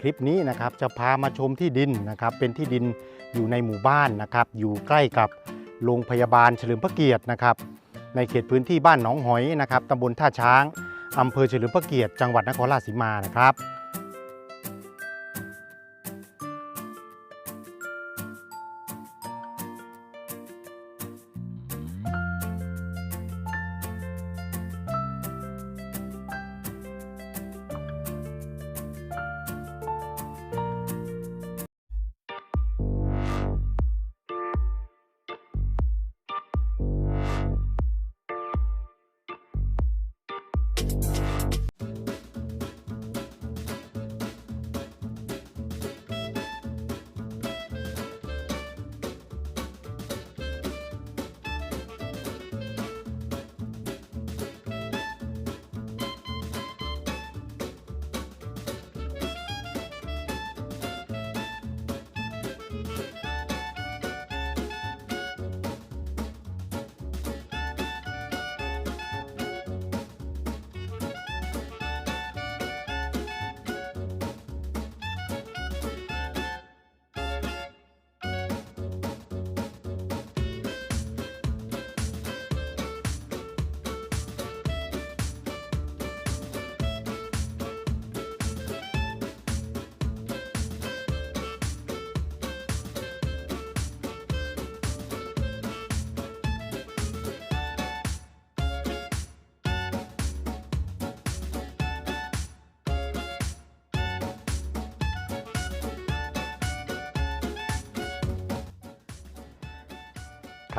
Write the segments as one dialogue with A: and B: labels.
A: คลิปนี้นะครับจะพามาชมที่ดินนะครับเป็นที่ดินอยู่ในหมู่บ้านนะครับอยู่ใกล้กับโรงพยาบาลเฉลิมพระเกียรตินะครับในเขตพื้นที่บ้านหนองหอยนะครับตำบลท่าช้างอำเภอเฉลิมพระเกียรติจังหวัดนครราชสีมานะครับ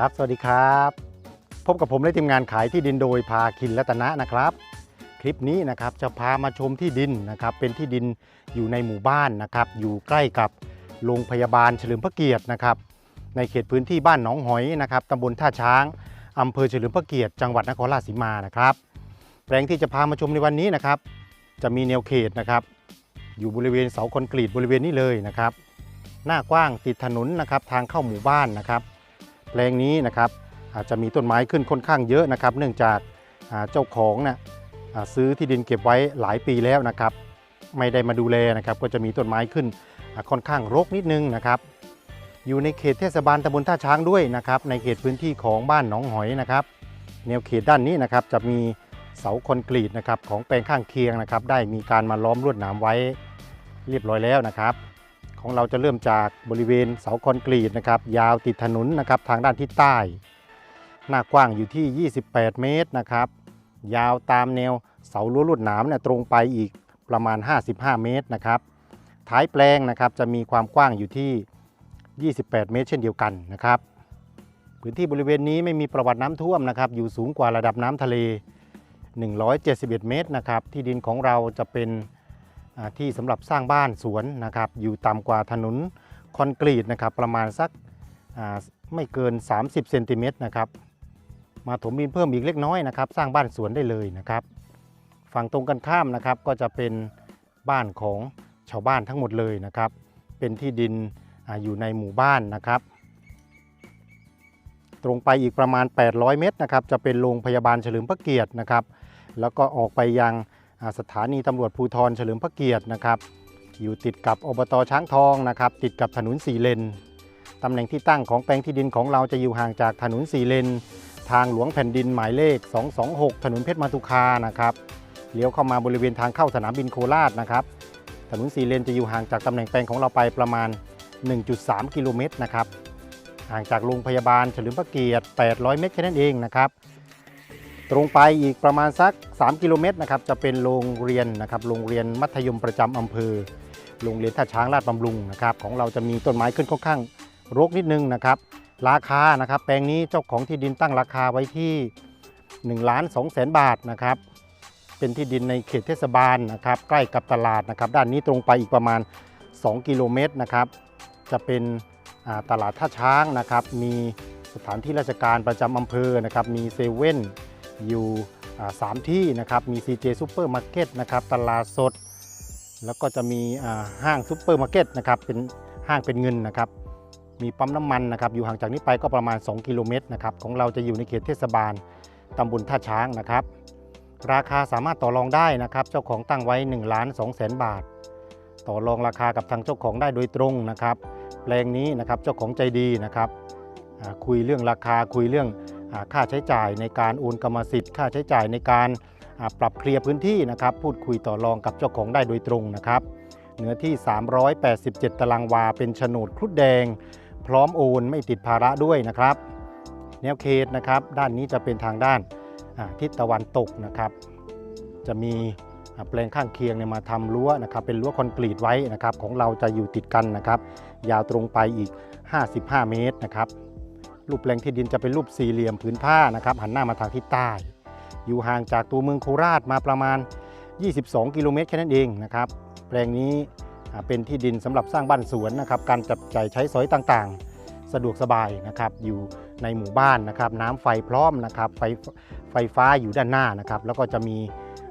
A: ครับ สวัสดีครับ พบกับผมและทีมงานขายที่ดินโดยพาคินรัตนะนะครับ คลิปนี้นะครับจะพามาชมที่ดินนะครับ เป็นที่ดินอยู่ในหมู่บ้านนะครับ อยู่ใกล้กับโรงพยาบาลเฉลิมพระเกียรตินะครับ ในเขตพื้นที่บ้านหนองหอยนะครับตำบลท่าช้างอำเภอเฉลิมพระเกียรติจังหวัดนครราชสีมานะครับ แปลงที่จะพามาชมในวันนี้นะครับ จะมีแนวเขตนะครับ อยู่บริเวณเสาคอนกรีตบริเวณนี้เลยนะครับ หน้ากว้างติดถนนนะครับทางเข้าหมู่บ้านนะครับ แปลงนี้นะครับอาจจะมีต้นไม้ขึ้นค่อนข้างเยอะนะครับ เนื่องจากาเจ้าของนะอ่าซื้อที่ดินเก็บไว้หลายปีแล้วนะครับ ไม่ได้มาดูแลนะครับ ก็จะมีต้นไม้ขึ้นค่อนข้างรกนิดนึงนะครับ อยู่ในเขตเทศบาลตำบลท่าช้างด้วยนะครับ ในเขตพื้นที่ของบ้านหนองหอยนะครับแนวเขตด้านนี้นะครับจะมีเสาคอนกรีตนะครับของแปลงข้างเคียงนะครับ ได้มีการมาล้อมลวดหนามไว้เรียบร้อยแล้วนะครับ ของเราจะเริ่มจากบริเวณเสาคอนกรีตนะครับยาวติดถนนนะครับทางด้านทิศใต้ หน้ากว้างอยู่ที่ 28 เมตรนะครับ ยาวตามแนวเสารั้วลวดหนามเนี่ยตรงไปอีกประมาณ 55 เมตรนะครับ ท้ายแปลงนะครับจะมีความกว้างอยู่ที่ 28 เมตร เช่นเดียวกันนะครับ พื้นที่บริเวณนี้ไม่มีประวัติน้ำท่วมนะครับ อยู่สูงกว่าระดับน้ำทะเล 171 เมตรนะครับ ที่ดินของเราจะเป็น ที่สำหรับสร้างบ้านสวนนะครับ อยู่ต่ำกว่าถนนคอนกรีตนะครับ ประมาณสักไม่เกิน 30เซนติเมตรนะครับ มาถมดินเพิ่มอีกเล็กน้อยนะครับ สร้างบ้านสวนได้เลยนะครับ ฝั่งตรงกันข้ามนะครับก็จะเป็นบ้านของชาวบ้านทั้งหมดเลยนะครับ เป็นที่ดินออยู่ในหมู่บ้านนะครับ ตรงไปอีกประมาณ 800 เมตรนะครับ จะเป็นโรงพยาบาลเฉลิมพระเกียรตินะครับ แล้วก็ออกไปยัง สถานีตำรวจภูธรเฉลิมพระเกียรตินะครับ อยู่ติดกับอบตช้างทองนะครับ ติดกับถนนสี่เลนตำแหน่งที่ตั้งของแปลงที่ดินของเราจะอยู่ห่างจากถนนสี่เลน ทางหลวงแผ่นดินหมายเลข 226 ถนนเพชรมาตุคานะครับเลี้ยวเข้ามาบริเวณทางเข้าสนามบินโคราชนะครับ ถนนสี่เลนจะอยู่ห่างจากตำแหน่งแปลงของเราไปประมาณ 1.3 กิโลเมตรนะครับ ห่างจากโรงพยาบาลเฉลิมพระเกียรติ 800 เมตรแค่นั้นเองนะครับ ตรงไปอีกประมาณสัก 3 กิโลเมตรนะครับจะเป็นโรงเรียนนะครับโรงเรียนมัธยมประจำอำเภอ โรงเรียนท่าช้างลาดบำรุงนะครับของเราจะมีต้นไม้ขึ้นค่อนข้างรกนิดนึงนะครับ ราคานะครับแปลงนี้เจ้าของที่ดินตั้งราคาไว้ที่1ล้าน2แสนบาทนะครับเป็นที่ดินในเขตเทศบาลนะครับใกล้กับตลาดนะครับด้านนี้ตรงไปอีกประมาณ 2 กิโลเมตรนะครับจะเป็นตลาดท่าช้างนะครับมีสถานที่ราชการประจำอำเภอนะครับมีเซเว่น อยู่อ่าสามที่นะครับมี CJ Super Market นะครับตลาดสด แล้วก็จะมีห้างซูเปอร์มาร์เก็ตนะครับเป็นห้างเป็นเงินนะครับมีปั๊มน้ำมันนะครับอยู่ห่างจากนี้ไปก็ประมาณ 2 กิโลเมตรนะครับของเราจะอยู่ในเขตเทศบาลตำบลท่าช้างนะครับราคาสามารถต่อรองได้นะครับ เจ้าของตั้งไว้1ล้าน2แสนบาท ต่อรองราคากับทางเจ้าของได้โดยตรงนะครับแปลงนี้นะครับเจ้าของใจดีนะครับคุยเรื่องราคาคุยเรื่อง ค่าใช้จ่ายในการโอนกรรมสิทธิ์ ค่าใช้จ่ายในการปรับเคลียร์พื้นที่นะครับพูดคุยต่อรองกับเจ้าของได้โดยตรงนะครับเนื้อที่ 387 ตารางวา เป็นโฉนดครุฑแดง พร้อมโอนไม่ติดภาระด้วยนะครับ แนวเขตนะครับด้านนี้จะเป็นทางด้านทิศตะวันตกนะครับ จะมีแปลงข้างเคียงเนี่ยมาทำรั้วนะครับเป็นรั้วคอนกรีตไว้นะครับของเราจะอยู่ติดกันนะครับ ยาวตรงไปอีก 55 เมตรนะครับ รูปแปลงที่ดินจะเป็นรูปสี่เหลี่ยมผืนผ้านะครับหันหน้ามาทางทิศใต้ อยู่ห่างจากตัวเมืองโคราชมาประมาณ 22 กิโลเมตรแค่นั้นเองนะครับแปลงนี้เป็นที่ดินสำหรับสร้างบ้านสวนนะครับการจับจ่ายใช้สอยต่างๆ สะดวกสบายนะครับอยู่ในหมู่บ้านนะครับ น้ำไฟพร้อมนะครับไฟไฟฟ้าอยู่ด้านหน้านะครับแล้วก็จะมี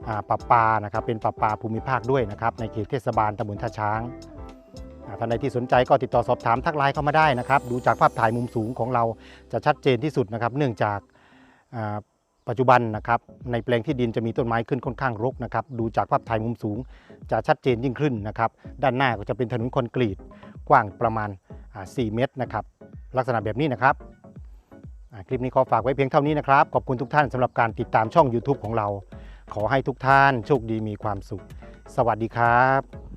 A: อ่าประปานะครับเป็นประปาภูมิภาคด้วยนะครับในเขตเทศบาลตำบลท่าช้าง ท่านใดที่สนใจก็ติดต่อสอบถามทักไลน์เข้ามาได้นะครับ ดูจากภาพถ่ายมุมสูงของเราจะชัดเจนที่สุดนะครับ เนื่องจากปัจจุบันนะครับในแปลงที่ดินจะมีต้นไม้ขึ้นค่อนข้างรกนะครับดูจากภาพถ่ายมุมสูง จะชัดเจนยิ่งขึ้นนะครับด้านหน้าก็จะเป็นถนนคอนกรีตกว้างประมาณ 4 เมตรนะครับลักษณะแบบนี้นะครับคลิปนี้ขอฝากไว้เพียงเท่านี้นะครับ ขอบคุณทุกท่านสำหรับการติดตามช่อง YouTube ของเรา ขอให้ทุกท่านโชคดีมีความสุข สวัสดีครับ